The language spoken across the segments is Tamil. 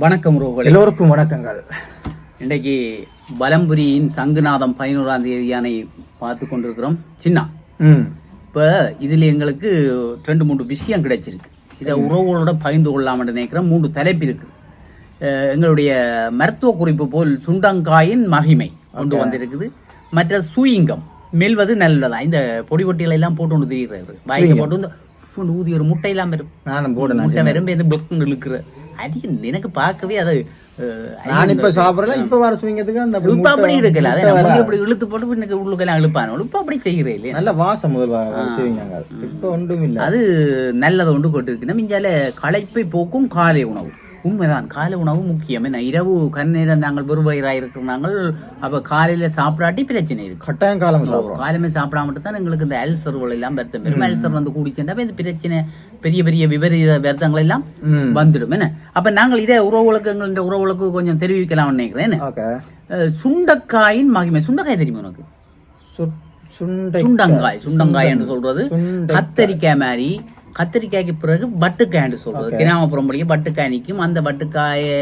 வணக்கம் ரோகலே எல்லோருக்கும் வணக்கங்கள். இன்றைக்கு பலம்புரியின் சங்குநாதம் பதினோராம் தேதியானை பார்த்து கொண்டிருக்கிறோம். சின்ன இப்போ இதில் எங்களுக்கு ரெண்டு மூன்று விஷயம் கிடைச்சிருக்கு. இதை உறவுகளோட பகிர்ந்து கொள்ளலாம்னு நினைக்கிறேன். மூன்று தலைப்பு இருக்கு. எங்களுடைய மருத்துவ குறிப்பு போல் சுண்டங்காயின் மகிமை கொண்டு வந்திருக்குது. மற்ற சூயிங்கம் மெல்வது நல்லதா? இந்த பொடி பொட்டிகளை எல்லாம் போட்டு கொண்டு திரிகிறது வாய்க்கு போட்டு ஊதி ஒரு முட்டையெல்லாம் வரும். நானும் போட முட்டை வரும் இழுக்கிற. அது எனக்கு பார்க்கவே அது நான் இப்ப சாப்பிடல இப்ப வர சுவிங்கிறதுக்கு அந்த இப்ப அப்படி எடுக்கல. அதை நம்ம இப்படி இழுத்து போட்டு பின்னுக்கு உள்ளுக்கெல்லாம் இழுப்பானோ இப்ப அப்படி செய்கிறே இல்லையா? நல்ல வாசம் முதல் சுவிங்க இப்ப ஒன்றும் இல்ல. அது நல்லதை ஒன்று போட்டு மிஞ்சால களைப்பை போக்கும் காலை உணவு. உண்மைதான். காலை உணவு முக்கியம். என்ன இரவு கண்ணீரம் நாங்கள் வெறுவயிறாக இருக்கிற நாங்கள். அப்ப காலையில சாப்பிடாட்டி பிரச்சனை இருக்கு. கட்டாயம் காலம் காலமே சாப்பிடாம தான் எங்களுக்கு இந்த அல்சர்கள் எல்லாம் வருத்தம் பெரும் அல்சர் வந்து கூடிச்சுட்டா இந்த பிரச்சனை பெரிய பெரிய விபரீத வருத்தங்கள் எல்லாம் வந்துடும். என்ன அப்ப நாங்கள் இதே உறவுகளுக்கு எங்கள் உறவுகளுக்கு கொஞ்சம் தெரிவிக்கலாம்னு நினைக்கிறேன். சுண்டக்காயின் மகிமை. சுண்டக்காய் தெரியுமா உனக்கு? சுண்டை சுண்டங்காய் சுண்டங்காய் என்று சொல்றது. கத்தரிக்காய் மாதிரி கத்தரிக்காய்க்கு பிறகு பட்டுக்காய் என்று சொல்றது கிராமப்புறம் படிக்க பட்டுக்காய் நிற்கும் அந்த பட்டுக்காயை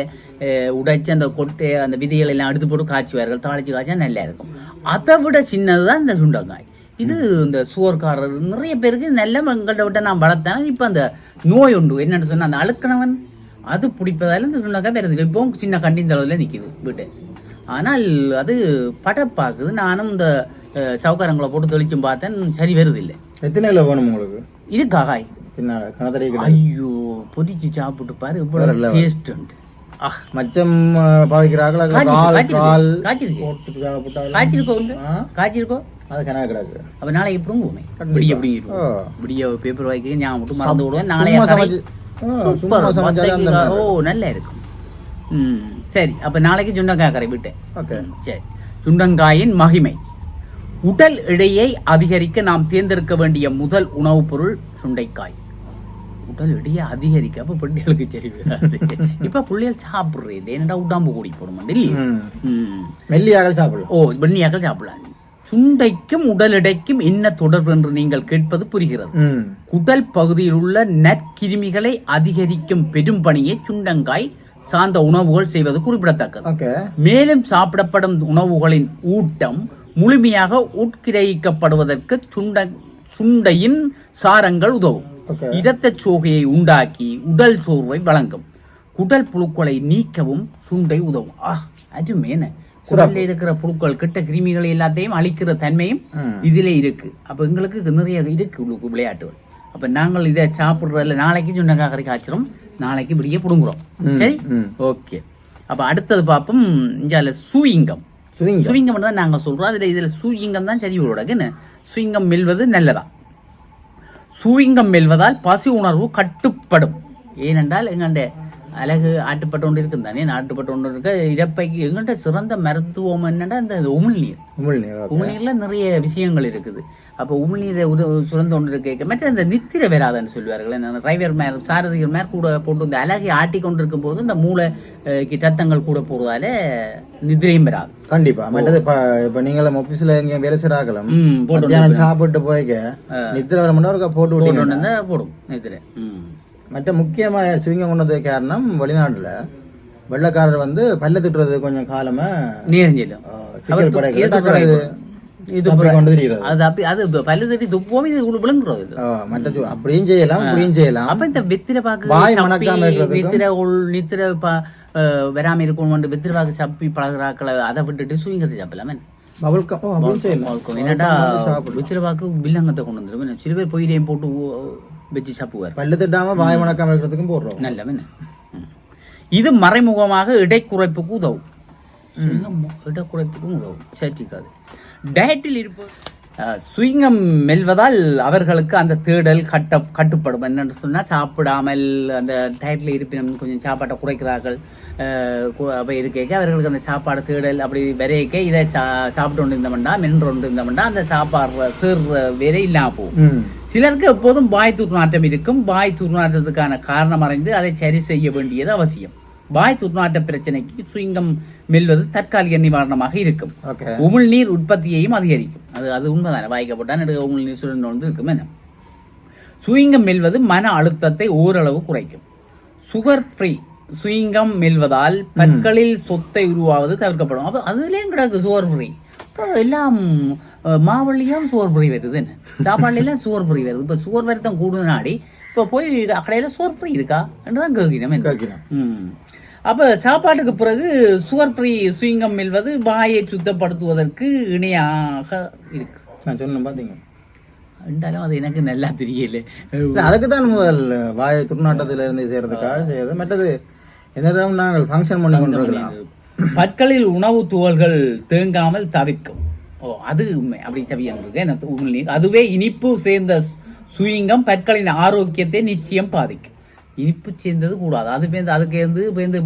உடைச்சு அந்த கொட்டை அந்த விதைகள் எல்லாம் எடுத்து போட்டு காய்ச்சுவார்கள். தாளிச்சு காய்ச்சா நல்லா இருக்கும். அதை விட சின்னதுதான் இந்த சுண்டங்காய் இது இந்த சுவர்காரர் நிறைய பேருக்கு நல்ல எங்கள்கிட்ட விட்ட நான் வளர்த்தேன். இப்ப அந்த நோய் உண்டு. என்னன்னு சொன்னா அந்த அழுக்கணவன் அது பிடிப்பதால இந்த சுண்டங்காய் வருது இப்போ சின்ன கண்டின் தளவில் நிக்குது வீட்டு ஆனால் அது படப்பாக்குது. நானும் இந்த சவுக்காரங்களை போட்டு தெளிச்சும் பார்த்தேன். சரி வருது இல்லை. எத்தனை வேணும் உங்களுக்கு? இருக்கா காய் பின்னால கணத்தடி ஐயோ பொரிச்சு சாப்பிட்டு பாரு இவ்வளவு டேஸ்ட் உண்டு. மச்சம் பாவிக்கிறாங்களா கால் கால். காய்ச்சிருக்கு. காய்ச்சிருக்கோ உண்டு? ஆ, காய்ச்சிருக்கோ? அது கணக்கு கிடக்கு. அப்ப நாளைக்கு பிடுங்குவோமே விடிய பிடிங்கிட்டு ஓ. விடிய பேப்பர் வாய்க்க ஞாபகம் விட்டு மறந்து விடுவேன். மத்தைக்கு ஓ நல்லா இருக்கும். ம் சரி. அப்ப நாளைக்கு சுண்டங்காய் கரை விட்டேன். ஓகே. சரி. சுண்டங்காயின் மகிமை. உடல் எடையை அதிகரிக்க நாம் தேர்ந்தெடுக்க வேண்டிய முதல் உணவுப் பொருள் சுண்டைக்காய். உடல் எடையை அதிகரிக்க அப்ப பிள்ளைகளுக்கு சரி வராது. இப்ப பிள்ளைகள் சாப்பிடுறது என்னடா உடாம்பு கூடி போடும் இல்லையே. மெல்லியாக சாப்பிடலாம். ஓ வெண்ணியாக சாப்பிடலாம். சுண்டைக்கும் உடல் எடைக்கும் என்ன தொடர்பு என்று நீங்கள் கேட்பது புரிகிறது. குடல் பகுதியில் உள்ள நற்கிருமிகளை அதிகரிக்கும் பெரும் பணியை சுண்டங்காய். சார்ந்த உணவுகள் செய்வது குறிப்பிடத்தக்கது. மேலும் சாப்பிடப்படும் உணவுகளின் ஊட்டம் முழுமையாக உட்கிரகிக்கப்படுவதற்கு சுண்ட சுண்டையின் சாரங்கள் உதவும். ஓகே இரத்தச் சோகையை உண்டாக்கி உடல் சோர்வை வழங்கும். குடல் புழுக்களை நீக்கவும் சுண்டை உதவும். ஆ அருமேன குடல்ல இருக்கிற புழுக்கள் கெட்ட கிருமிகளை எல்லாத்தையும் அழிக்கிற தன்மையும். இதிலே இருக்கு. அப்ப எங்களுக்கு நிறைய இருக்கு விளையாட்டுகள். அப்ப நாங்கள் இதை சாப்பிடுறதுல நாளைக்கு சுண்டக்காய் காய்ச்சிரும் நாளைக்கு விடிய புடுங்குறோம். சரி. ஓகே. அப்ப அடுத்தது பார்ப்போம். இஞ்சால சூயிங்கம். Chewing gum. தான் நாங்க சொல்றோம். அதுல இதுல சூயிங்கம் தான் சரி உங்களோட என்ன சுவிங்கம் மெல்வது நல்லதா? சூயிங்கம் மெல்வதால் பசி உணர்வு கட்டுப்படும். ஏனென்றால் எங்கண்ட அழகு ஆட்டுப்பட்டு கொண்டு இருக்கு தானே? ஆட்டுப்பட்டு கொண்டு இருக்க. இறப்பைக்கு எங்கள்கிட்ட சிறந்த மருத்துவம் என்னன்னா இந்த உமிழ்நீர். உமிழ்நீர் உமிழ்நீர்ல நிறைய விஷயங்கள் இருக்குது. அப்ப உமிழ்நீரை உத சுரந்து கொண்டு இருக்க மற்ற இந்த நித்திரை வராதுன்னு சொல்லுவார்கள் டிரைவர் மேர் சாரதிகள் மேர் கூட போட்டு இந்த அழகை ஆட்டி கொண்டு இருக்கும் போது இந்த மூளை ரத்தங்கள் கூட போறதால நித்திரையும் வராது. கண்டிப்பா. மற்றது இப்ப நீங்களும் ஆபீஸ்ல எங்க வேலை செய்யறாக்கலாம் ம் போட்டு சாப்பிட்டு போய்க்க நித்திர வர நேரம் போட்டு வந்து போடும் நித்திரை. மற்ற முக்கியமா சுவிங்க கொண்டது காரணம் வெளிநாட்டுல வெள்ளக்காரர் வந்து பல்ல திட்டுறது கொஞ்சம் காலமா நீரஞ்சலும் கொண்டு தட்டி துப்புவோம் இது உள்ள விழுங்குறது இது. மற்ற சு- அப்படியும் செய்யலாம் இப்படியும் செய்யலாம். அப்ப இந்த வெத்திரை பாக்கு நித்திரை உள் நித்திரை வராம இருக்கணும் வெத்திரை பாக்கு சப்பி பழகிறாக்களை அதை விட்டுட்டு சுயங்கிறது சாப்பிடலாமே. என்னடா வெத்திரை பாக்கு வில்லங்கத்தை கொண்டு வந்துடும் சில பேர் பொயிலையும் போட்டு வச்சு சாப்புவார் பல்லு திட்டாம வாய் மணக்காம இருக்கிறதுக்கும் போடுறோம். நல்ல இது மறைமுகமாக இடை குறைப்புக்கு உதவும் இடை குறைப்புக்கும் உதவும். சேர்த்திக்காது டயட்டில் இருப்ப அஹ், சுயங்கம் மெல்வதால் அவர்களுக்கு அந்த தேடல் கட்ட கட்டுப்படும். என்னன்னு சொன்னா சாப்பிடாமல் அந்த டயட்ல இருப்பினும் கொஞ்சம் சாப்பாட்டை குறைக்கிறார்கள். அப்ப இருக்க அவர்களுக்கு அந்த சாப்பாடு தேடல் அப்படி விரைக்க இதை சா சாப்பிட்டு கொண்டு இருந்தோம்னா மென்று கொண்டு இருந்தோம்னா அந்த சாப்பாடு தேடுற வேலை இல்லாம போகும். சிலருக்கு எப்போதும் வாய் துர்நாற்றம் இருக்கும். வாய் துர்நாற்றத்துக்கான காரணம் அறிந்து அதை சரி செய்ய வேண்டியது அவசியம். வாய் துர்நாற்ற பிரச்சனைக்கு சுயங்கம் மெல்வது தற்காலிக நிவாரணமாக இருக்கும். உமிழ்நீர் உற்பத்தியையும் அதிகரிக்கும். அது அது உண்மைதானே. வாய்க்கப்பட்டா நடுக உமிழ்நீர் சுரண்டு வந்து இருக்கும். என்ன? சுயங்கம் மெல்வது மன அழுத்தத்தை ஓரளவு குறைக்கும். சுகர் ஃப்ரீ சுயங்கம் மெல்வதால் பற்களில் சொத்தை உருவாவது தவிர்க்கப்படும். அப்ப அதுலயும் கிடக்கு சுகர் ஃப்ரீ எல்லாம் மாவள்ளியும் சுகர் ஃப்ரீ வருது. என்ன? சாப்பாடுல எல்லாம் சுகர் ஃப்ரீ வருது. இப்ப சுகர் வருத்தம் கூடுது நாடி இப்ப போய் கடையில சுகர் ஃப்ரீ இருக்கா? என்றுதான் கேட்கிறோம். என்ன? கேட்கிறேன் ம். அப்ப சாப்பாட்டுக்கு பிறகு சுகர் ஃப்ரீ சுயங்கம் மெல்வது வாயை சுத்தப்படுத்துவதற்கு இணையாக இருக்கு. நான் சொன்னேன் பாத்தீங்க என்றாலும் அது எனக்கு நல்லா தெரியல. அதுக்கு தான் முதல் வாய் துர்நாட்டத்துல இருந்து செய்யறதுக்காக செய்யறது. மற்றது நேரம் நாங்கள் ஃபங்க்ஷன் பண்ணி கொண்டிருக்கலாம். பற்களில் உணவு துகள்கள் தேங்காமல் தவிர்க்கும். ஓ அது உண்மை. அப்படி எனக்கு உமிழ்நீர் அதுவே இனிப்பு சேர்ந்த சுயங்கம் பற்களின் ஆரோக்கியத்தை நிச்சயம் பாதிக்கும். இனிப்பு சேர்ந்தது கூடாது. அது பேருந்து அதுக்கு வந்து பேருந்து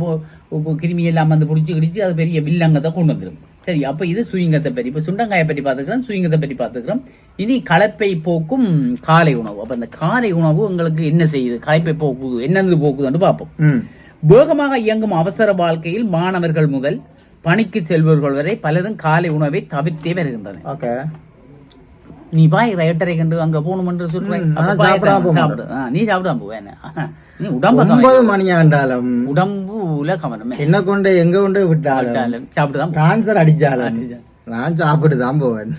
கிருமி எல்லாம் வந்து பிடிச்சி கிடிச்சு அது பெரிய வில்லங்கத்தை கொண்டு வந்துடும் சரி அப்ப இது சுயங்கத்தை பற்றி. இப்ப சுண்டங்காயை பற்றி பார்த்துக்கிறோம் சுயங்கத்தை பற்றி பார்த்துக்கிறோம். இனி களைப்பை போக்கும் காலை உணவு. அப்ப இந்த காலை உணவு உங்களுக்கு என்ன செய்யுது? களைப்பை போக்குது என்னது போக்குதுன்னு பார்ப்போம். வேகமாக இயங்கும் அவசர வாழ்க்கையில் மாணவர்கள் முதல் பணிக்கு செல்பவர்கள் வரை பலரும் காலை உணவை தவிர்த்தே வருகின்றனர். நீ பாய் எட்டரை கண்டு அங்க போகணும் என்று சொல்றேன் நீ சாப்பிடாம போவேன் நீ உடம்ப ஒன்பது மணி ஆண்டாலும் உடம்புல கவனமே. என்ன கொண்டு எங்க கொண்டு விட்டாலும் சாப்பிட்டுதான் கான்சர் அடிச்சாலும் நான் சாப்பிட்டு தான் போவேன்.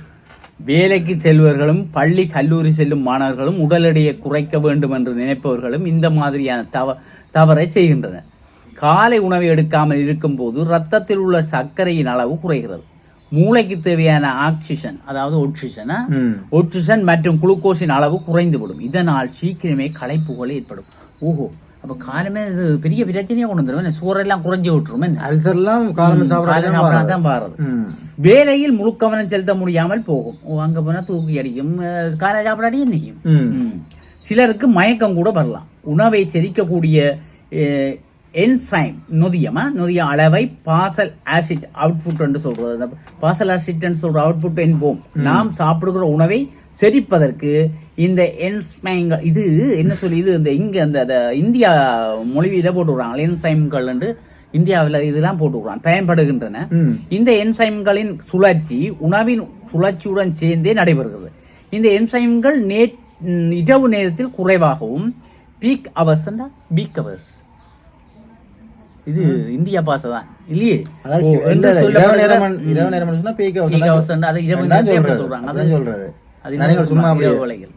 வேலைக்கு செல்வர்களும் பள்ளி கல்லூரி செல்லும் மாணவர்களும் உடல் எடையை குறைக்க வேண்டும் என்று நினைப்பவர்களும் இந்த மாதிரியான தவ தவறை செய்கின்றனர். காலை உணவை எடுக்காமல் இருக்கும்போது ரத்தத்தில் உள்ள சர்க்கரையின் அளவு குறைகிறது. மூளைக்கு தேவையான ஆக்சிஜன் அதாவது ஒட்சிஜன் ஒட்சிஜன் மற்றும் குளுக்கோஸின் அளவு குறைந்துவிடும். இதனால் சீக்கிரமே களைப்புகள் ஏற்படும். ஓஹோ. அப்ப காலமே இது பெரிய பிரச்சனையா கொண்டு வந்துடும் சூரெல்லாம் குறைஞ்சு விட்டுரும். அல்சர்லாம் காலமே சாப்பிட தான் தான் பாருது வேலையில் முழு கவனம் செலுத்த முடியாமல் போகும். அங்க போனா தூக்கி அடிக்கும். காலை சாப்பிடாடி என்னையும். சிலருக்கு மயக்கம் கூட வரலாம். உணவை செரிக்கக்கூடிய என்சைம் நொதியமா? நொதிய அளவை பாசல் ஆசிட் அவுட்புட் என்று சொல்றது. அந்த பாசல் ஆசிட் சொல்ற அவுட்புட் என்போம். நாம் சாப்பிடுகிற உணவை செரிப்பதற்கு இந்த என்சைம்கள் இது என்ன சொல்லி இது இந்த இங்க அந்த இந்தியா மொழியில போட்டு விடுறாங்க. என்சைம்கள் என்று இந்தியாவில் இதெல்லாம் போட்டு விடுறாங்க. பயன்படுகின்றன. இந்த என்சைம்களின் சுழற்சி உணவின் சுழற்சியுடன் சேர்ந்தே நடைபெறுகிறது. இந்த என்சைம்கள் நே இரவு நேரத்தில் குறைவாகவும் பீக் அவர்ஸ் பீக் அவர்ஸ் இது இந்தியா பாசை தான். இல்லையே? இரவு நேரம்? இரவு நேரம் சொன்னா அது இரவு. சொல்றாங்க? அதான் சொல்றது. சும்மா.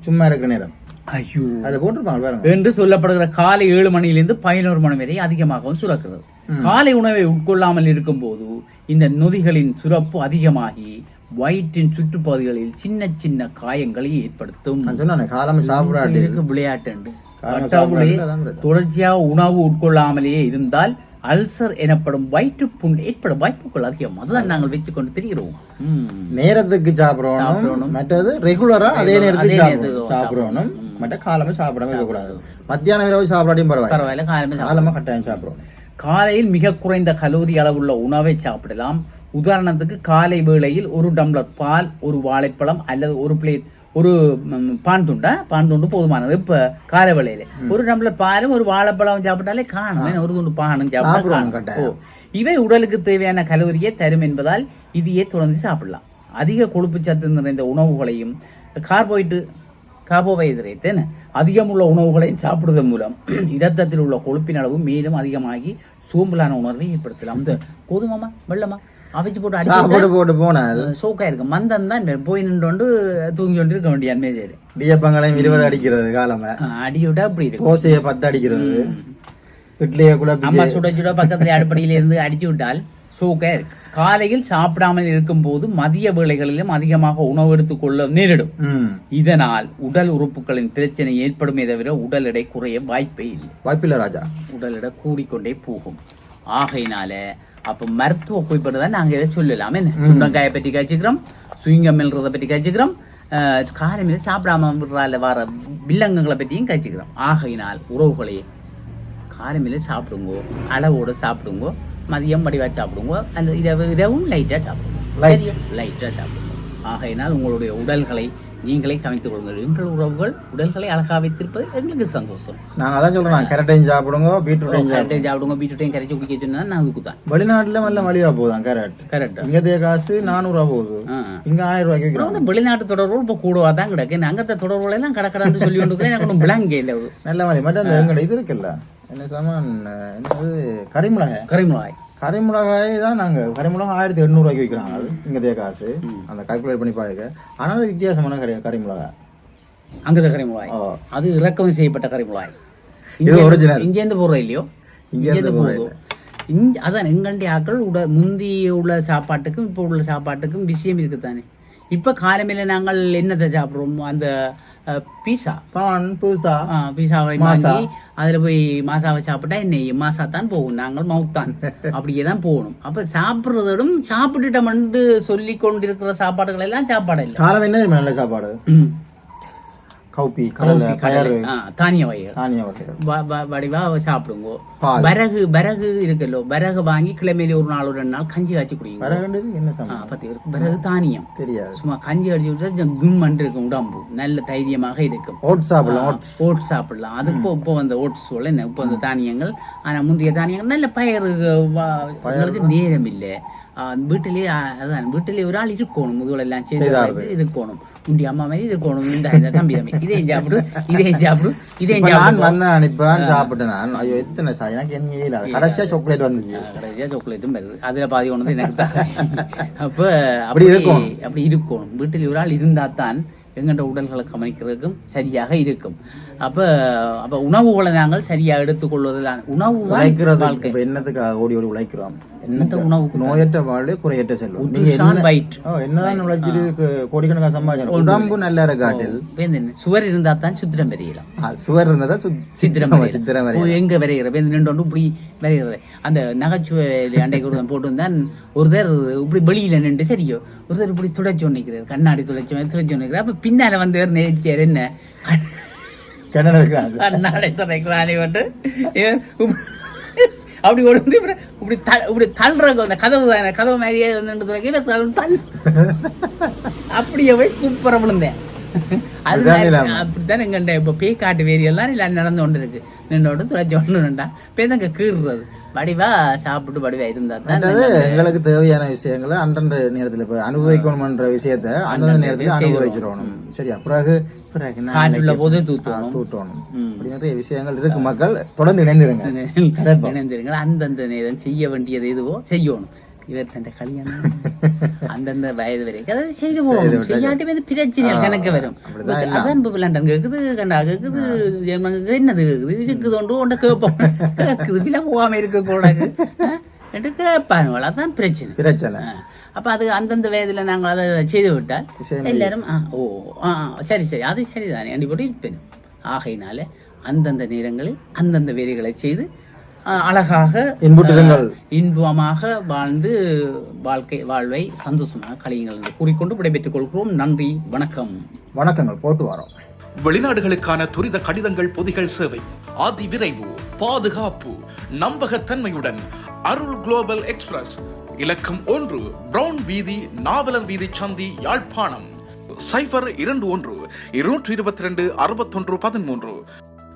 சும்மா இருக்க நேரம். ஐயோ. அதை போட்டிருப்பாங்க பாருங்க. என்று சொல்லப்படுகிற காலை ஏழு மணியிலிருந்து பதினோரு மணி வரை அதிகமாகவும் சுரக்கிறது. காலை உணவை உட்கொள்ளாமல் இருக்கும்போது இந்த நொதிகளின் சுரப்பு அதிகமாகி வயிற்றின் சுற்றுப்பகுதிகளில் சின்ன சின்ன காயங்களை ஏற்படுத்தும். நான் சொன்னேன் காலமே சாப்பிடாட்டி. இருக்கு விளையாட்டு பிரச்சனை. தொடர்ச்சியாக உணவு உட்கொள்ளாமலேயே இருந்தால் அல்சர் எனப்படும் வயிற்றுப்புண் ஏற்படும் வாய்ப்புகள் அதிகம். அதுதான் நாங்கள் வைத்துக் கொண்டு தெரிகிறோம். நேரத்துக்கு சாப்பிடணும். மற்றது ரெகுலரா அதே நேரத்துக்கு சாப்பிடணும். மற்ற காலமே சாப்பிடாம இருக்கக்கூடாது. மத்தியானம் இரவு சாப்பிடாட்டியும் பரவாயில்ல. பரவாயில்ல காலமே. காலமா கட்டாயம் சாப்பிடணும். காலையில் மிக குறைந்த கலோரி அளவுள்ள உணவை சாப்பிடலாம். உதாரணத்துக்கு காலை வேளையில் ஒரு டம்ளர் பால் ஒரு வாழைப்பழம் அல்லது ஒரு பிளேட் ஒரு பான் துண்டா பான் துண்டு போதுமானது இப்ப காலை வேளையில ஒரு டம்ளர் பாலும் ஒரு வாழைப்பழம் சாப்பிட்டாலே காணும் ஒரு துண்டு பானும். ஓ. இவை உடலுக்கு தேவையான கலோரியை தரும் என்பதால் இதையே தொடர்ந்து சாப்பிடலாம் அதிக கொழுப்பு சத்து நிறைந்த உணவுகளையும் கார்போஹைட்ரேட் கார்போஹைட்ரேட் என்ன அதிகமுள்ள உணவுகளையும் சாப்பிடுவதன் மூலம் இரத்தத்தில் உள்ள கொழுப்பின் அளவு மேலும் அதிகமாகி சோம்பலான உணர்வை ஏற்படுத்தலாம் இந்த கோதுமாமா வெள்ளமா அவிச்சு போட்டு அடிச்சு போட்டு போனால் சோக்கா இருக்கு மந்தம் தான் போய் நின்று தூங்கி கொண்டு இருக்க வேண்டிய மேஜர் டியப்பங்களையும் இருபது அடிக்கிறது காலமே. அடியோட அப்படி இருக்கு. தோசையை பத்து அடிக்கிறது. இட்லியை குழப்பி அம்மா சுட சுட பக்கத்துல அடுப்படியில இருந்து அடிச்சு விட்டால் சோக்கா இருக்கு. காலையில் சாப்பிடாமல் இருக்கும்போது மதிய வேளைகளிலும் அதிகமாக உணவு எடுத்துக்கொள்ள நேரிடும். ம். இதனால் உடல் உறுப்புகளின் பிரச்சனை ஏற்படுமே தவிர உடல் எடை குறைய வாய்ப்பே இல்லை. வாய்ப்பில்லை ராஜா. உடல் எடை கூடிக்கொண்டே போகும். ஆகையினால அப்ப மருத்துவ குறிப்பிட்டு தான் நாங்க இதை சொல்லலாம். என்ன? சுண்டங்காயை பற்றி கழிச்சுக்கிறோம் சுயங்கம் மெல்றதை பற்றி கழிச்சுக்கிறோம் காலமில்ல சாப்பிடாம விடுறால வர வில்லங்கங்களை பற்றியும் கழிச்சுக்கிறோம். ஆகையினால் உறவுகளே காலமில்ல சாப்பிடுங்கோ அளவோட சாப்பிடுங்கோ மதியம் வடிவா சாப்பிடுங்கோ அந்த இரவு இரவும் லைட்டாக சாப்பிடுங்க. லைட்டாக சாப்பிடுங்க. ஆகையினால் உங்களுடைய உடல்களை நீங்களே கவனித்துக் கொள்ளுங்கள். எங்கள் உறவுகள் உடல்களை அழகாக வைத்திருப்பது எங்களுக்கு சந்தோஷம். நாங்க அதான் சொல்றோம் கேரட்டையும் சாப்பிடுங்க பீட்ரூட்டையும் கேரட்டையும் சாப்பிடுங்க. பீட்ரூட்டையும் கரைச்சி குடிக்க சொன்னா நான் அதுக்கு தான். வெளிநாட்டுல நல்ல மலிவா போகுதான் கேரட். கரெக்டா இங்கத்தைய காசு நானூறு ரூபா போகுது இங்க ஆயிரம் ரூபாய்க்கு அப்புறம் விற்கிறாங்க வந்து வெளிநாட்டு தொடர்பு இப்போ கூடவா தான் கிடக்கு. அங்கத்த தொடர்புல எல்லாம் கடக்கடான்னு சொல்லி கொண்டு எனக்கு ஒன்றும் விளங்க இல்லை. நல்ல மலி மட்டும் அந்த எங்கட இது இருக்குல்ல. என்ன சாமான் என்னது? கரிமிளகாய். கரிமிளகாய். கரிமிளகாய் தான் நாங்க கரிமிளகாய் ஆயிரத்தி எண்ணூறு ரூபாய்க்கு விற்கிறாங்க அது இங்கத்தைய காசு. அந்த கால்குலேட் பண்ணி பாருங்க. ஆனா அது வித்தியாசமான கரி கரிமிளகாய். அங்கத கரிமிளகாய். ஓ. அது இறக்குமதி செய்யப்பட்ட கரிமிளகாய். இது original. இங்கேருந்து போடுற இல்லையோ? இங்கேருந்து போகுது இங்க அதான் எங்களுடைய ஆக்கள் உட முந்தைய உள்ள சாப்பாட்டுக்கும் இப்போ உள்ள சாப்பாட்டுக்கும் விஷயம் இருக்குதானே? இப்போ காலமையில நாங்கள் என்னத்தை சாப்பிடுறோம்? அந்த பீஸா பான் புதுசா பீஸாவை. வாங்கி அதுல போய் மாசாவை சாப்பிட்டா என்ன மாசா தான் போகும். நாங்கள் மவுத்தான். அப்படியே தான் போகணும். அப்ப சாப்பிடுறதும் சாப்பிட்டுட்டோம்னு சொல்லி கொண்டிருக்கிற சாப்பாடுகள் எல்லாம் சாப்பாடு இல்லை. காலம் என்ன நல்ல சாப்பாடு? ம். கவுப்பி கடலை தானிய வகைகள். தானிய வகைகள். வ- வ- வடிவா சாப்பிடுங்க. பால். வரகு வரகு இருக்குல்லோ வரகு வாங்கி கிழமையில ஒரு நாள் ஒரு ரெண்டு நாள் கஞ்சி காய்ச்சி குடிங்க. வரகண்டது என்ன பத்தி இருக்கு வரகு தானியம். தெரியாது. சும்மா கஞ்சி அடிச்சு விட்டா கும்மன் இருக்கும் உடம்பு. நல்ல தைரியமாக இருக்கும். ஓட்ஸ் சாப்பிடலாம் ஓட்ஸ் ஓட்ஸ் சாப்பிடலாம். அது இப்போ இப்போ வந்த ஓட்ஸ் சொல்ல என்ன? இப்போ அந்த தானியங்கள். ஆனா முந்தைய தானியங்கள் நல்ல உங்களுக்கு நேரம் இல்லை. வீட்டிலேயே ஆ, அதான் வீட்டிலேயே ஒரு ஆள் இருக்கணும். முதுகுல எல்லாம் செய்து செய்தாரு. வைத்து இருக்கணும். உண்டி அம்மா மாதிரி இருக்கணும். இந்த தம்பி தம்பி. இதே சாப்பிடு இதே சாப்பிடு இதே சாப்பிடு வந்தேன் அனுப்பான் சாப்பிட்டேன் நான். ஐயோ எத்தனை சாய்? எனக்கு என்ன இல்லாத கடைசியா சாக்லேட் வந்துச்சு. கடைசியா சாக்லேட்டும் வருது. அதுல பாதி ஒன்று எனக்கு தான். அப்ப அப்படி இருக்கணும். அப்படி இருக்கணும். வீட்டில் ஒரு ஆள் இருந்தா தான் எங்கள்ட உடல்களை கவனிக்கிறதுக்கும் சரியாக இருக்கும். அப்ப அப்ப உணவுகளை நாங்கள் சரியா எடுத்துக்கொள்வதில் உணவு தான் உழைக்கிறது வாழ்க்கை. இப்ப என்னத்துக்கு ஓடி ஓடி உழைக்கிறோம்? என்னத்த உணவுக்கு நோயற்ற வாழ்வு குறையற்ற செல்வம். என்னதான் உழைச்சிட்டு கு- கோடிக்கணக்கான சம்பாதிக்கணும். உடம்பு நல்லா இருக்காட்டில். சுவர் இருந்தா தான் சுத்திரம் வரையலாம் சுவர் இருந்ததா சுத்- சித்திரம் சித்திரம் வரையலாம் எங்க வரைகிற ஒன்று இப்படி வரைகிறது அந்த நகைச்சுவை அண்டைக்கு ஒருத்தன் போட்டு ஒருத்தர் இப்படி வெளியில நின்று சரியோ ஒருத்தர் இப்படி துடைச்சு நிற்கிறார் கண்ணாடி துடைச்சு துடைச்சு நிற்கிறார் அப்ப பின்னால வந்து என்ன கிணறு இருக்காங்க கண்ணாடி துடைக்கிறானே வந்து அப்படி கொண்டு வந்து இப்படி இப்படி த- இப்படி தள்ளுறக்கு அந்த கதவு தானே கதவு மாதிரியே வந்து தள்ளு- தள்ளு. அப்படியே போய் குப்புற விழுந்தேன். அது. அப்படித்தான் எங்கண்ட இப்போ பேய் காட்டு வேரி எல்லாம் இல்லை நடந்து கொண்டு இருக்கு நின்றோடு துளைச்சு ஒன்றுண்டா பேதங்க கீறுறது. வடிவா சாப்பிட்டு வடிவா இருந்தா தான் எங்களுக்கு தேவையான விஷயங்களை அன்றன்ற நேரத்துல இப்ப அனுபவிக்கணும்ன்ற விஷயத்த அந்தந்த நேரத்துல அனுபவிச்சிடணும். சரியா? பிறகு நினைக்கிறேன். போதே தூத்தணும். தூட்டணும். அப்படி நிறைய விஷயங்கள் இருக்கு. மக்கள் தொடர்ந்து இணைந்திருங்க. கதைப்போம். இணைந்திருங்கள். அந்தந்த நேரம் செய்ய வேண்டியது எதுவோ செய்யணும். இவர் தன் கல்யாணம். அந்தந்த வயது வரைக்கும். அதாவது செய்து போகணும் செய்யாட்டி வந்து பிரச்சனை கணக்கு வரும். அதான் இப்போ லண்டன் கேக்குது கண்டா கேக்குது ஜெர்மன் என்னது கேக்குது இருக்குது ஒன்று கேட்போம். கேக்குது விலை போகாம இருக்க கூடாது என்று கேட்பானுவல் அதான் பிரச்சனை. பிரச்சனை. அப்ப அது அந்தந்த வயதுல நாங்கள் அதை செய்து விட்டால் எல்லாரும் ஓ ஆ சரி சரி. அது சரிதானே. அண்டி போட்டு இருப்பேன் ஆகையினால அந்தந்த நேரங்களில் அந்தந்த வேலைகளை செய்து அழகாக இன்பமாக வாழ்ந்து வாழ்க்கை வாழ்வை சந்தோஷமாக கழியுங்கள் என்று கூறிக்கொண்டு விடைபெற்றுக் கொள்கிறோம். நன்றி வணக்கம். வணக்கங்கள் போட்டு வரோம். வெளிநாடுகளுக்கான துரித கடிதங்கள் பொதிகள் சேவை. அதி விரைவு பாதுகாப்பு நம்பகத்தன்மையுடன் அருள் குளோபல் எக்ஸ்பிரஸ். இலக்கம் ஒன்று பிரவுன் வீதி நாவலர் வீதி சந்தி யாழ்ப்பாணம். சைபர் இரண்டு ஒன்று இருநூற்றி இருபத்தி ரெண்டு அறுபத்தொன்று பதிமூன்று.